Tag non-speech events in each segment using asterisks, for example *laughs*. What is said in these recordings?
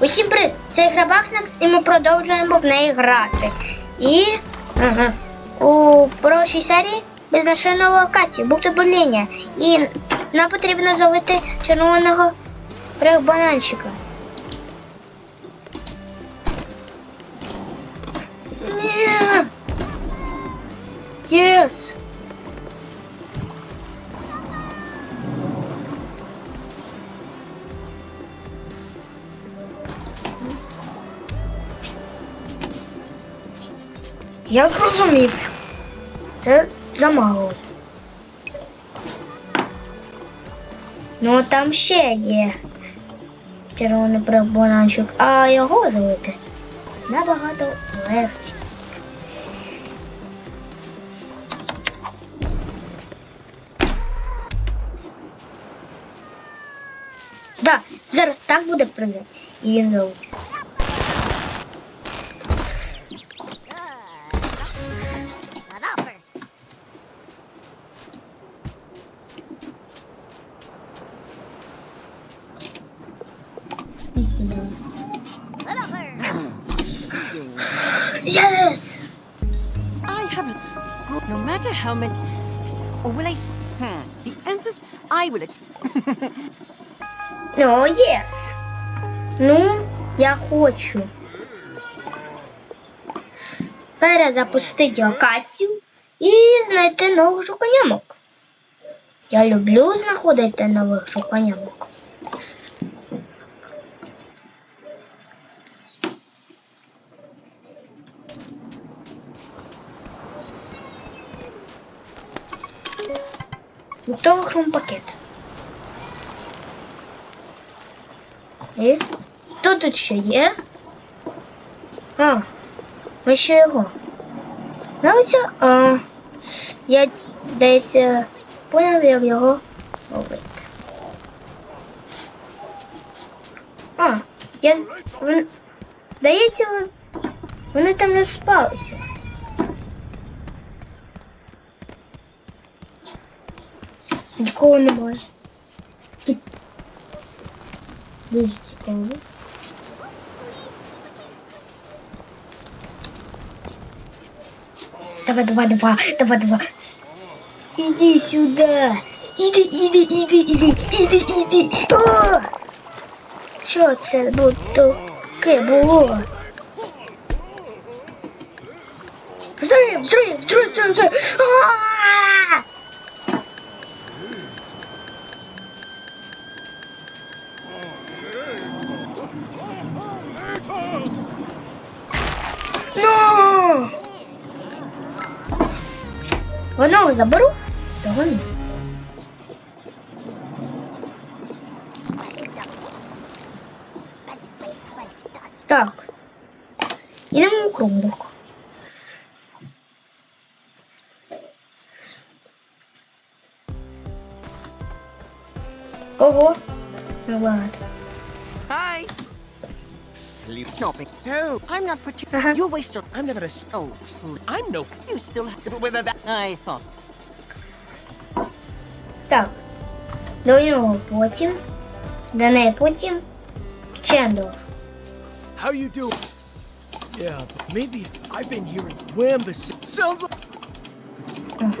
Усім привіт! Це гра Бакснекс і ми продовжуємо в неї грати. І ага, у прошлій серії ми знайшли нову локацію, бухта-боління. І нам потрібно зловити червоного бананчика. Єс! Я зрозумів. Це замало. Ну там ще є червоний баранчик, а його зловити набагато легше. Да, зараз так буде прийде. І він зловить. Yes! I haven't. No matter how many. Or will I? Hmm. The answers I will. О, єс. *laughs* Ну, я хочу перезапустити локацію і знайти нових жуканямок. Я люблю знаходити нових жуканямок. Готовий хром-пакет. І хто тут ще є? А, ми ще його. Навіть, а, я, здається, поняв, як його робити. А, я, вон, здається, вони там не спалися. Нікого немає. Тут Дуже цікаво. Давай, давай, давай, давай, давай. Иди сюда. Иди, иди, иди, иди, иди, иди. О! Що це було таке було? Взрыв, взрыв, взрыв, взрыв, взрыв. А! Ну! Воно заберу, того ні. Так. Ідемо у Кромбург. Ого. Набагато. Hi. Shopping. So I'm not particular. Uh-huh. You waste your. I'm never a. s- Oh, please. I'm no. you still. have- Whether that. I thought. Так. До нього потім. До неї потім. Чендо. How you do? Yeah, but maybe it's. I've been hearing wham the s- sounds like.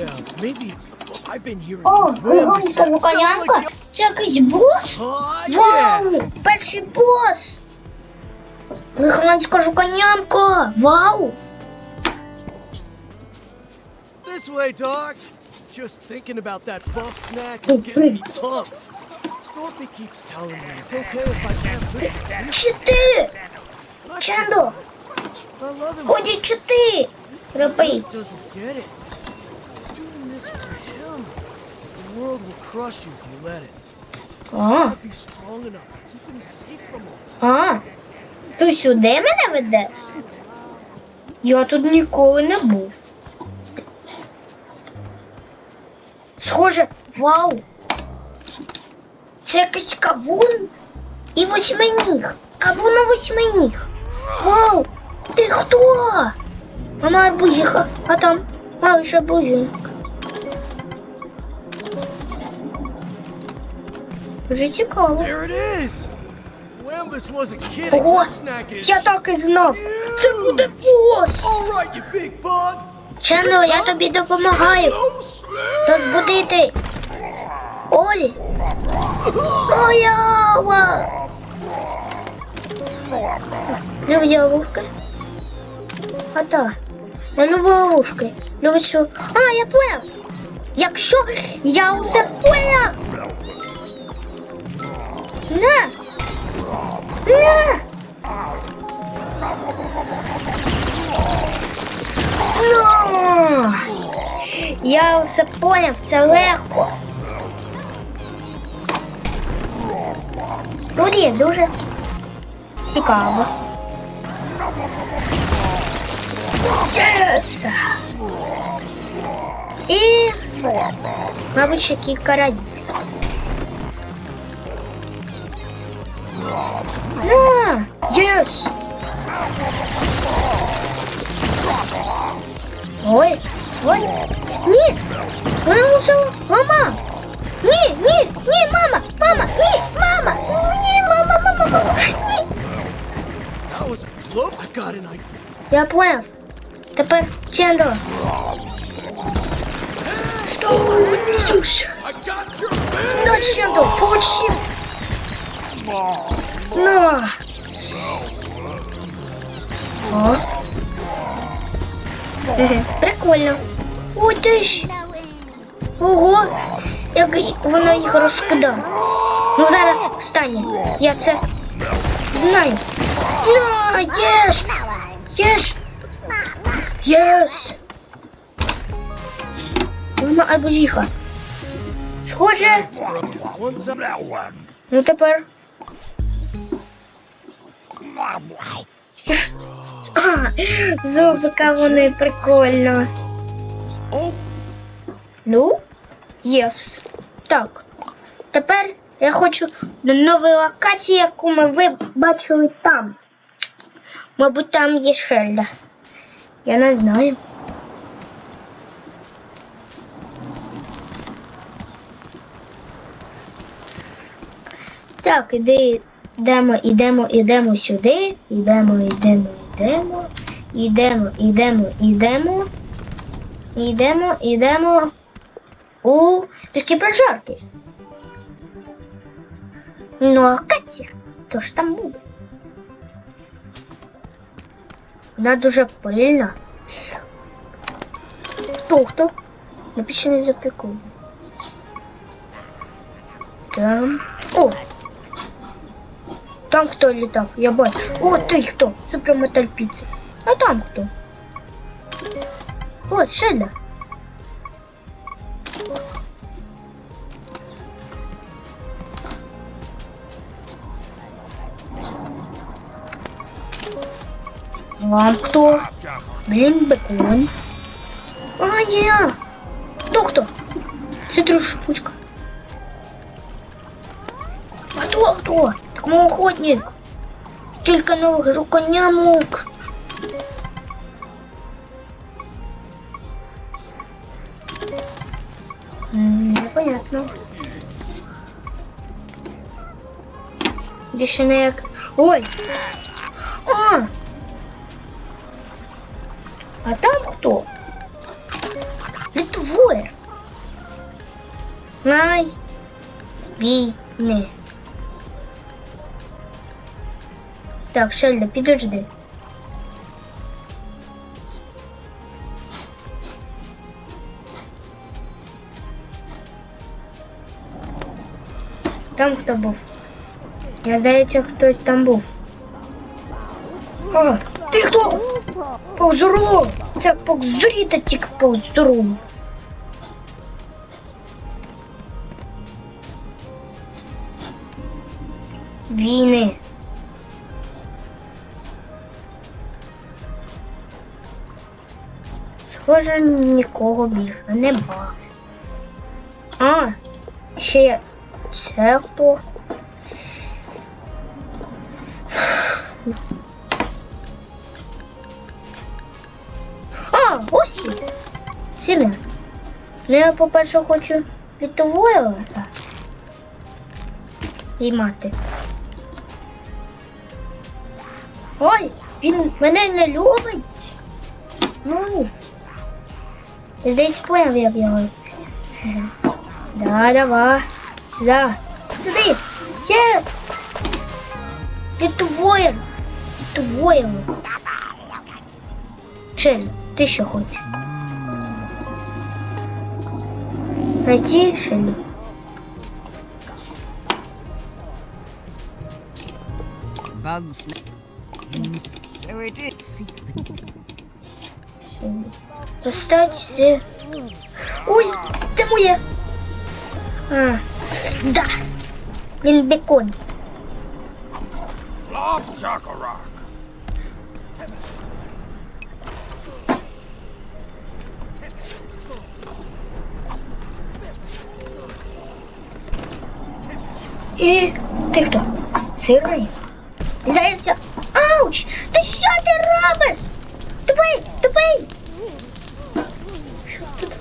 Yeah, maybe it's. The, I've been hearing О, wham the вогонька s- sounds Лукаянка. like. Це якийсь бос? Oh yeah. Вау! Перший бос! Вихованська жуканямка! Вау! This way, dog. Just thinking about that buff snack is getting me pumped. Scorpy keeps telling me it's okay if I can't live in Чи ти? Чендо! I love him. Ході чи ти? He Робить. just doesn't get it. Doing this for him. The world will crush you if you let it. А, be strong enough to keep him safe from all. а. Ти сюди мене ведеш? Я тут ніколи не був. Схоже, вау! Це якийсь кавун і восьминіг. Кавун на восьминіг. Вау! Ти хто? Мама арбузиха, а там малыш арбузик. Дуже цікаво. Ого, я так і знав. Це буде бос. Чендо, я тобі допомагаю. Розбудити. Ой. Ой, ява. Любить ловушки? А так. Я люблю ловушки. Любить що. А, я понял. Якщо я усе понял. На. На. Ну. Я все поняв, це легко. Тут є дуже цікаво. Yes! І, мабуть, ще кілька разів. А, Єс! Ой, ой, ні! Вона мусила, мама! Ні, ні, ні, мама, мама, ні, мама, ні, мама, мама, мама, ні. That was a close. I got an idea. Я поняв. Тепер Чендо. Столюсь. I got your man. На Чендо, получив. На. О. Прикольно. Ой, ти ж. Ого, як воно їх розкидає. Ну зараз стане. Я це знаю. На, єс! Єс! Єс! Воно або їха. Схоже. Ну тепер. *laughs* Зубика вони прикольно. Ну, єс. Так. Тепер я хочу до нової локації, яку ми ви бачили там. Мабуть, там є Шельда. Я не знаю. Так, іди, йдемо, йдемо, йдемо сюди. Йдемо, йдемо, йдемо. Йдемо, йдемо, йдемо. Йдемо, йдемо у піски прожарки. Ну, а Катя, то ж там буде. Вона дуже пильна. Хто хто? Не запікую. Там. О! Там хто літав, я бачу. О, ти хто? Суперметаль. А там хто? О, Шеля. Вам кто? Блин, бекон. А, я. Кто кто? Цитрушечка. А то хто? Мой охотник. Кілька нових жуконямок. Непонятно. Здесь она як... Ой! А! А там кто? Литвоє. Най. Бійне. Так, Шельда, підожди. Там хто був? Я здається, хтось там був. А, ти хто? Повзуру! Це повзуріта тільки повзуру. Схоже, нікого більше нема. А, ще це хто? А, ось він. Сильно. Ну я, по-перше, хочу літовою піймати. Ой, він мене не любить. Ну. Здесь понял, я делаю? Да. Давай. Сюда. Сюда. Yes! Ты твоем. Ты твоем. Шелли, ты еще хочешь? Найти Шелли. Bugs. So it is. Достать. Ой, це моє. А, да. Він бекон. І ти хто? Сирний? Зайця. Ауч! Ти що ти робиш? Тупий, тупий!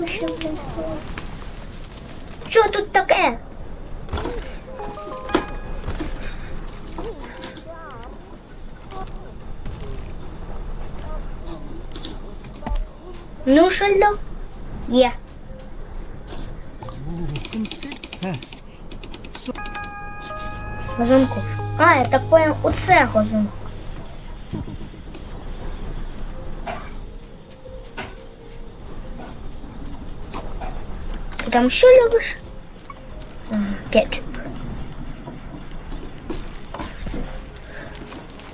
Випущем. Що тут таке? Ну, шальдо? Є. Газунков. А, я так понял, оце газунков. Там що любиш? М, Кетчуп.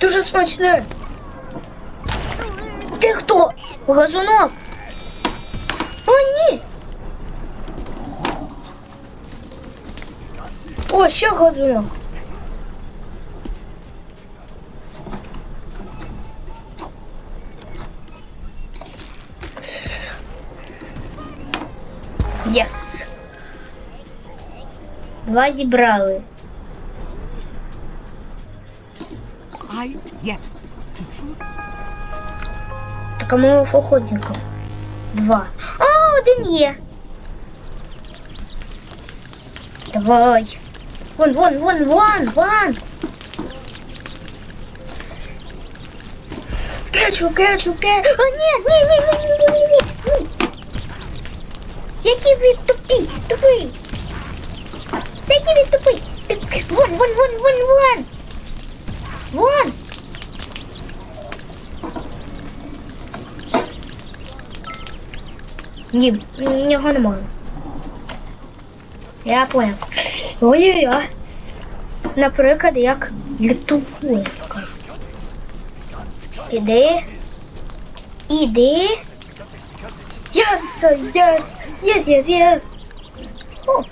Дуже смачне. Ти хто? Газунок? О, ні. О, ще газунок. Єс. Два зібрали. Так а ми охотником. Два. А, один є. Давай. Вон, вон, вон, вон, вон. Кетчу, кетчу, А, О, ні, ні, ні, ні, ні, ні, ні. Який ви тупий, тупий. Який ви Вон, вон, вон, вон, вон. Вон. Ні, його немає. Я поняв. Ой-ой-ой. Наприклад, як літовує якась. Іди. Іди. Yes, yes, yes, yes, yes. О.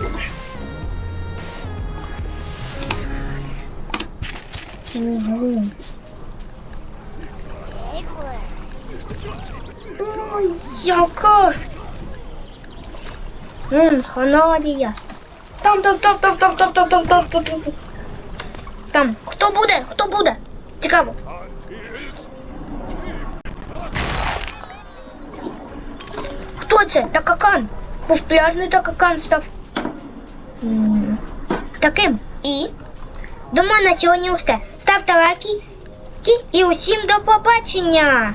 Ой, яка. Ммм, ханарія. Там, там, там, там, там, там, там, там, там, там, там. Там. Хто буде? Хто буде? Цікаво. Хто це? Такакан. Був пляжний такакан став. Таким. І. Думаю, на сьогодні все. Ставте лайки і усім до побачення.